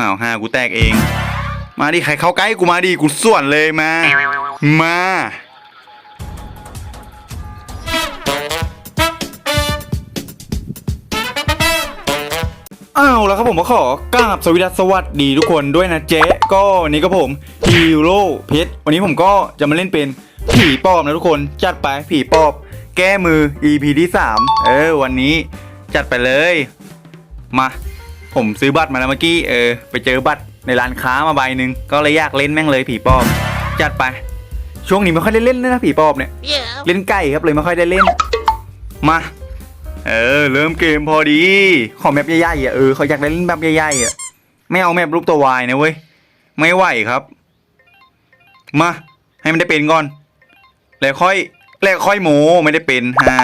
อ้าวห้ากูแตกเอง มาดิใครเข้าใกล้กูมาดิกูส่วนเลยมา มาอ้าวแล้วครับผมก็ขอกราบสวัสดีสวัสดีทุกคนด้วยนะเจ๊ก็วันนี้ก็ผมฮีโร่เพชรวันนี้ผมก็จะมาเล่นเป็นผีปอบนะทุกคนจัดไปผีปอบ แก้มือ EP ที่ 3 เออ วันนี้จัดไปเลย มา ผมซื้อบัตรมาแล้วเมื่อกี้เออไปเจอบัตรในร้านค้ามาใบหนึ่งก็เลยอยากเล่นแม่งเลยผีปอบจัดไป ช่วงนี้ไม่ค่อยได้เล่นเลยนะผีปอบเนี่ย เล่นไก่ครับเลยไม่ค่อยได้เล่น มาเออเริ่มเกมพอดี ขอแมปใหญ่ๆอะเออเขาอยากได้เล่นแบบใหญ่ๆอะไม่เอาแมปรูปตัววายนะเว้ยไม่ไหวครับ มาให้มันได้เป็นก่อน แล้วค่อยแล้วค่อยโมไม่ได้เป็นฮ่า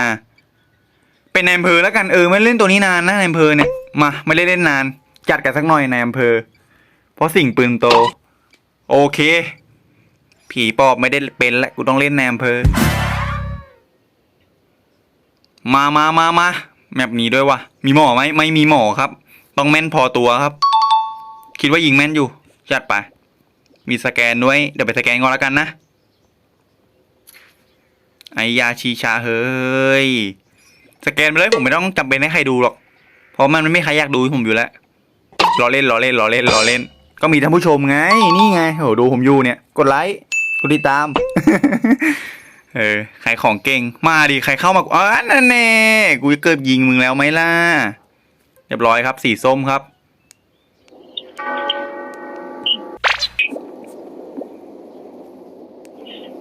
เป็นในอำเภอแล้วกันเออไม่เล่นตัวนี้นานนะในอำเภอเนี่ยมาไม่ได้เล่นนาน จัดกันสักหน่อยในอำเภอ เพราะสิ่งปืนโต โอเค ผีปอบไม่ได้เป็นแล้วกูต้องเล่นในอำเภอ มามามามาแมปนี้ด้วยวะมีหมอไหมไม่มีหมอครับ ต้องแม่นพอตัวครับ คิดว่ายิงแม่นอยู่จัดไปมีสแกนด้วยเดี๋ยวไปสแกนก่อนแล้วกันนะไอยาชีชาเฮ้ย สแกนไปเลยผมไม่ต้องจำเป็นให้ใครดูหรอก เพราะมันไม่มีใครอยากดูผมอยู่แล้วรอเล่นรอเล่นรอเล่นรอเล่น ก็มีท่านผู้ชมไง นี่ไงโหดูผมอยู่เนี่ย กดไลค์กดติดตาม เออขายของเก่ง มาดิใครเข้ามาอ๋อนั่นแน่กูจะเกิดยิงมึงแล้วไหมล่ะเรียบร้อยครับ สีส้มครับ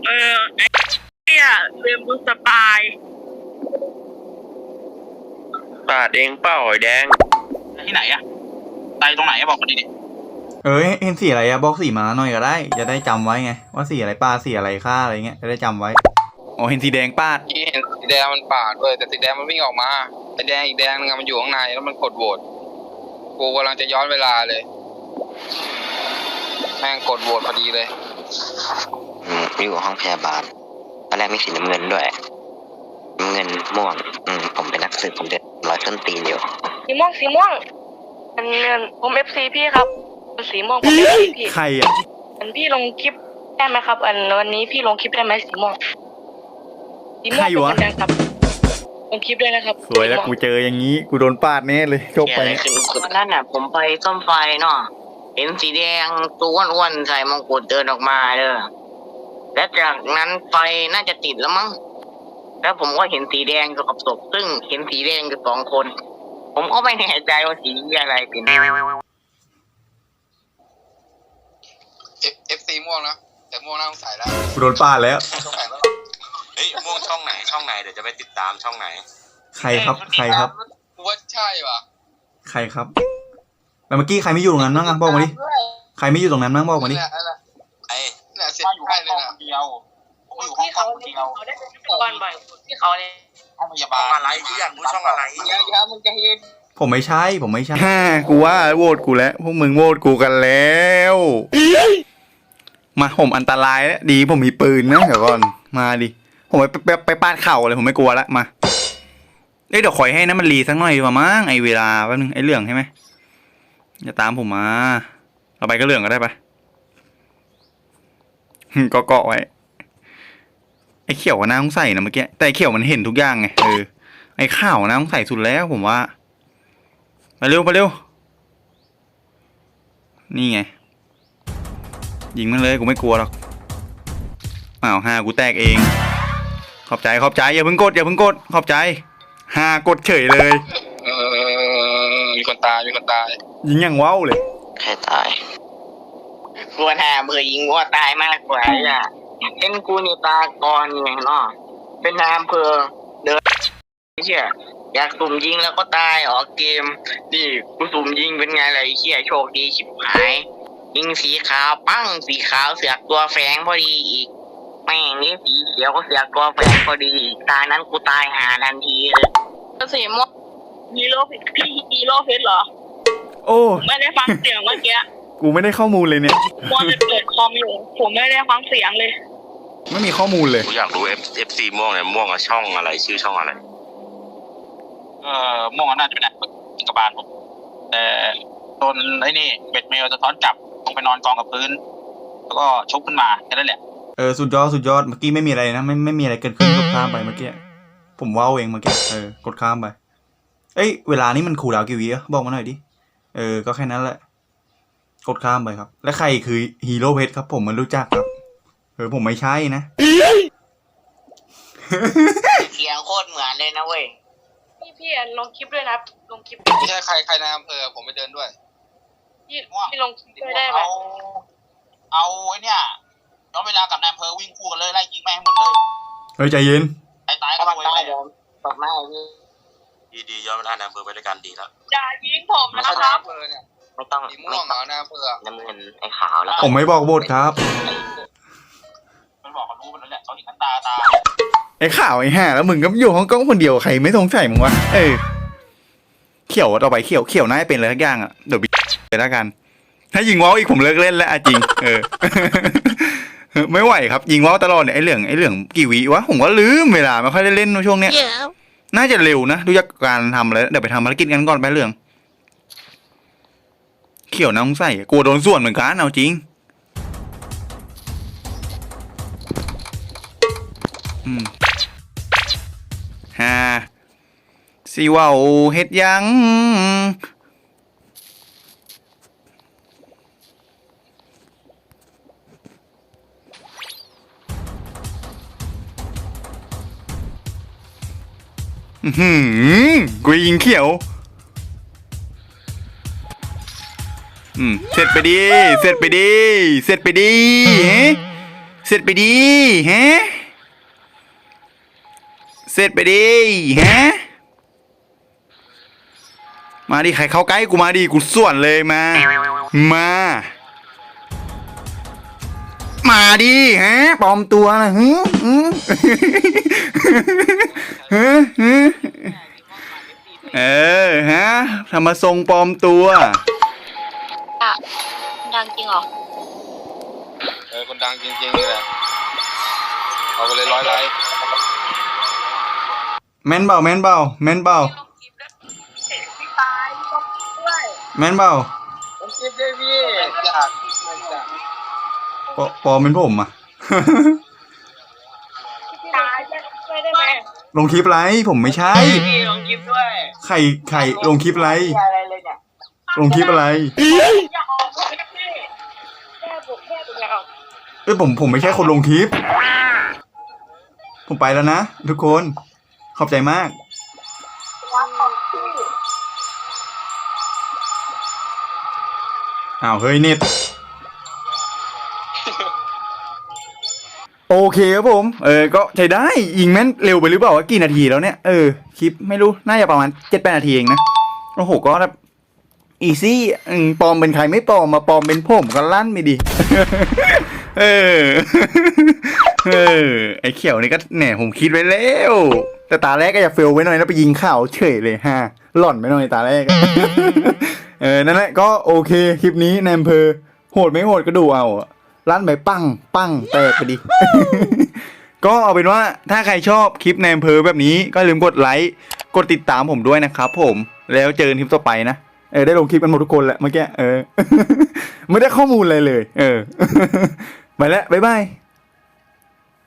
เออไอ้เนี่ยเรียนบุสปาย ปาดเองเป้าไอ้แดง ที่ไหนอะตายตรงไหนอะบอกมาดิดิเอ้ยเห็นสีอะไรอะบอกสีมาหน่อยก็ได้ จะได้จำไว้ไง ว่าสีอะไรปลาสีอะไรค่าอะไรเงี้ยจะได้จำไว้อ๋อเห็นสีแดงปาดที่เห็นสีแดงมันปาดด้วยแต่สีแดงมันวิ่งออกมาไอ้แดงอีกแดงนึงอะมันอยู่ข้างในแล้วมันกดโหวตกูกำลังจะย้อนเวลาเลยแม่งกดโหวตพอดีเลย อืมอยู่ห้องพยาบาลตอนแรกมีสีน้ำเงินด้วยน้ำเงินม่วง อืมผมเป็นนักสืบผมเด็ด ร้อยต้นตีนอยู่สีม่วงสีม่วงอันเงินผมเอฟซีพี่ครับอันสีม่วงผมเอฟซีพี่ใครอะอันพี่ลงคลิปได้ไหมครับ อันวันนี้พี่ลงคลิปได้ไหมสีม่วงสีม่วงเป็นคนดังครับลงคลิปด้วยนะครับสวยแล้วกูเจออย่างนี้กูโดนปาดแน่เลยจบไปวันนั้นน่ะ ผมไปซ่อมไฟเนาะเห็นสีแดงตัวอ้วนๆใส่มงกุฎเดินออกมาเด้อและจากนั้นไฟน่าจะติดแล้วมั้ง แล้วผมก็เห็นสีแดงอยู่กับศพซึ่งเห็นสีแดงอยู่สองคน ผมก็ไม่แน่ใจว่าสีอะไรเป็น F F C ม่วงนะแต่ม่วงน่าสงสัยแล้วกูโดนปาดแล้วสงสัยแล้วเฮ้ยม่วงช่องไหนช่องไหนเดี๋ยวจะไปติดตามช่องไหนใครครับ ใครครับ กูว่าใช่ป่ะใครครับแล้วเมื่อกี้ใครไม่อยู่ตรงนั้นบ้างอะบอกมาดิ ใครไม่อยู่ตรงนั้นบ้างบอกมาดิ นั่นแหละนั่นแหละไอ้นั่นแหละเสียว่าอยู่ใช่ห้องเลยคนะนเดียว ผมอยู่ห้องพี่คเขานเดียวเขาได้เป็นพิธีกรบ่อยพี่เขาเนี่ยห้องพยาช่บาองลอะไรที่อยากรู้ช่องอะไรเดี๋ยวเดี๋ยวมึงจะเห็นผมไม่ใช่ ผมไม่ใช่ฮ่ากูว่าโหวตกูแล้ว พวกมึงโหวตกูกันแล้ว มาผมอันตรายแล้วดีผมมีปืนนะเดี๋ยวก่อน มาดิ ผมไปไปไปปาดเข่าเลยผมไม่กลัวละมาเอ้ยเดี๋ยวขอยให้นะมันรีสักหน่อยดีกว่ามั้งไอเวลาแป๊บนึงไอเหลืองใช่ไหมอย่าตามผมมา เราไปก็เหลืองก็ได้ปะหึก็เกาะไว้ ไอเขียวก็น่าสงสัยนะเมื่อกี้แต่ไอเขียวมันเห็นทุกอย่างไงเออไอ้ข้าวนะต้องใส่สุดแล้วผมว่ามาเร็วมาเร็ว นี่ไง ยิงมันเลยกูไม่กลัวหรอกอ้าวห้ากูแตกเอง ขอบใจขอบใจอย่าเพิ่งกดอย่าเพิ่งกด ขอบใจห้ากดเฉยเลยเออมีคนตายมีคนตายยิงอย่างว้าวเลยแค่ตายกลัวแทบเบื่อยิงวัวตายมากกว่าอะ เป็นกูนี่ตากรไงเนาะเป็นนายอำเภอเดินไม่เชื่ออยากสุ่มยิงแล้วก็ตายออกเกมนี่กูสุ่มยิงเป็นไงล่ะไอ้เชี่ยโชคดีชิบหาย ยิงสีขาวปั้งสีขาวเสือกตัวแฝงพอดีอีกแม่งนี่สีเขียวก็เสือกตัวแฝงพอดีอีกตานั้นกูตายหาทันทีเลยสีม่วงฮีโร่พี่ฮีโร่เพชรเหรอ โอ้ไม่ได้ฟังเสียงเมื่อกี้กูไม่ได้ข้อมูลเลยเนี่ย มัวแต่เปิดคอมอยู่ ผมไม่ได้ฟังเสียงเลย ไม่มีข้อมูลเลย กูอยากรู้ F F C ม่วงเนี่ยม่วงอะช่องอะไร ชื่อช่องอะไร เอ่อม่วงน่าจะเป็นอันกบาลผมแต่โดนไอ้นี่เบ็ดเมลสะท้อนจับลงไปนอนกองกับพื้น แล้วก็ชุบขึ้นมาแค่นั้นแหละ เออสุดยอดสุดยอดเมื่อกี้ไม่มีอะไรนะไม่ไม่มีอะไรเกิดขึ้นกดข้ามไปเมื่อกี้ผมว้าวเองเมื่อกี้เออกดข้ามไป เอ้ยเวลานี้มันคูลดาวน์กี่วิอะบอกมาหน่อยดิเออก็แค่นั้นแหละ กดข้ามไปครับ และใครคือฮีโร่เพชรครับผมไมันรู้จักครับ เออผมไม่ใช่นะ เสียงโคตรเหมือนเลยนะเว้ยพี่พี่อันลงคลิปด้วยนะครับลงคลิปไม่ใช่ใครใครในอำเภอผมไปเดินด้วย พี่พี่ลงคลิปด้วยได้ไหมเอาเอาไอ้เนี่ยย้อนเวลากับนายอำเภอวิ่งคู่กันเลยไล่ยิงแม่งให้หมดเลยเฮ้ยใจเย็น ไอ้ตายก็ถ้ามันซวยตายไปโดนตบหน้าพี่ดีดีๆย้อนเวลาในอำเภอไปด้วยกันดีแล้วอย่ายิงผมไม่นะใช่คในรับอำเภอเนี่ยไม่ต้องสีไม่ม่วงเหรต้อองในอำเภอน้ำเงินไอ้ขาวแล้วก็ผมไม่บอกบทครับมันบอกเขารู้มันแล้วแหละเขาเห็นกันตาตา ไอ้ข่าวไอ้ห่าแล้วมึงก็อยู่ห้องกล้องคนเดียวใครไม่สงสัยมึงวะเออเขียวต่อไปเขียวเขียวน่าจะเป็นอะไรทักอย่างอะเดี๋ยวบิไปแล้วกัน ถ้ายิงว่าวอีกผมเลิกเล่นแล้วอะจริง เออ ไม่ไหวครับ ยิงว่าวตลอดเนี่ยไอ้เหลืองไอ้เหลืองกี่วิวะผมก็ลืมเวลาไม่ค่อยได้เล่นช่วงเนี้ยน่าจะเร็วนะดูจากการทำอะไรเดี๋ยวไปทำภารกิจกันก่อนไปเหลืองเขียวน้องใส่กลัวโดนส่วนเหมือนกันเอาจริงอืม ฮ่าสิว่าเฮ็ดยังอื้อหือกูยิงเขียว อืม เสร็จไปดี เสร็จไปดี เสร็จไปดีฮะเสร็จไปดีฮะ เสร็จไปดิฮะมาดิใครเข้าใกล้กูมาดิกูส่วนเลยมา มา มาดิฮะปลอมตัวนะฮึฮึฮึฮึเออฮะทำมาทรงปลอมตัวอะดังจริงเหรอเออคนดังจริงๆนี่แหละเอาไปเลยร้อยไลค์ แม่นเบาแม่นเบาแม่นเบาลงคลิปด้วยเห็นพี่ตายลงคลิปด้วยแม่นเบาผมคิดด้วยพี่จากจากปอปลอมเป็นผมอะ พี่ตายช่วยได้ไหมลงคลิปไรผมไม่ใช่ พี่ลงคลิปด้วยใครใครลงคลิปไรอะไรเลยเนี่ยลงคลิปอะไรอย่าออกเลยพี่แค่บุกแค่บุกอย่าออกเอ้ยผมผมไม่ใช่คนลงคลิป ผมไปแล้วนะทุกคน ขอบใจมากอ้าวเฮ้ยเน็ตโอเคครับผม เออ ก็ใช้ได้ ยิงแม่นเร็วไปหรือเปล่าวะกี่นาทีแล้วเนี่ย เออ คลิปไม่รู้ น่าจะประมาณเจ็ดแปดนาทีเองนะ โอ้โห ก็แบบอีซี่อืมปลอมเป็นใครไม่ปลอม มาปลอมเป็นผมก็ลั่นไม่ดี เออ เออ ไอ้เขียวนี่ก็แหน่ผมคิดไว้แล้ว แต่ตาแรกก็อย่าเฟลไว้หน่อยนะไปยิงข่าวเฉยเลยฮะ หล่อนไปหน่อยตาแรก เออ นั่นแหละก็โอเค คลิปนี้ในอำเภอโหดไม่โหดก็ดูเอาอะลั่นไปปั้ง ปั้งแตกไปดิ ก็เอาเป็นว่าถ้าใครชอบคลิปในอำเภอแบบนี้ก็อย่าลืมกดไลค์กดติดตามผมด้วยนะครับผมแล้วเจอกันคลิปต่อไปนะเออได้ลงคลิปกันหมดทุกคนแหละเมื่อกี้เออ ไม่ได้ข้อมูลอะไรเลย เออ ไปแล้วบ๊ายบาย